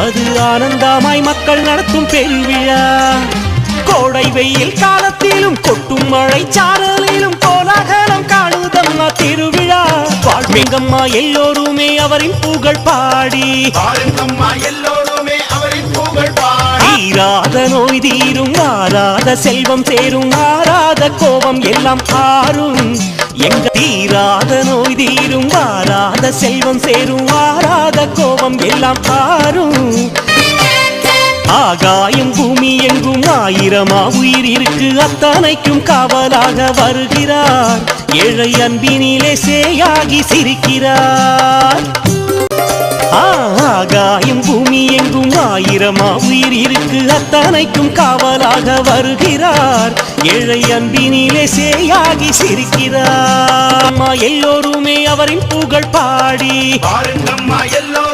அது ஆனந்தமாய் மக்கள் நடத்தும் பெருவிழா. கோடை வெயில் காலத்திலும் கொட்டும் மழை சாரலிலும் கோலாகலம் காணுதம்மா திருவிழா. வாழ்வெங்கம்மா எல்லோருமே அவரின் புகழ் பாடி. எல்லோருமே அவரின் புகழ் பாடி. தீராத நோய் தீரும் மாறாத செல்வம் சேரும் மாறாத கோபம் எல்லாம் ஆறும். எங்க தீராத நோய் தீரும் வாராத செல்வம் சேரும் வாராத கோபம் எல்லாம் பாரும். ஆகாயம் பூமி எங்கும் ஆயிரமா உயிர் இருக்கு அத்தனைக்கும் காவலாக வருகிறார். ஏழை அன்பினிலே சேயாகி சிரிக்கிறார். ஆகாயம் பூமி எங்கும் ஆயிரமா உயிர் இருக்கு அத்தனைக்கும் காவலாக வருகிறார். ஏழை அன்பினிலே சேயாகி சிரிக்கிறார். எல்லோருமே அவரின் புகழ் பாடி. பாருங்கம்மா எல்லோருமே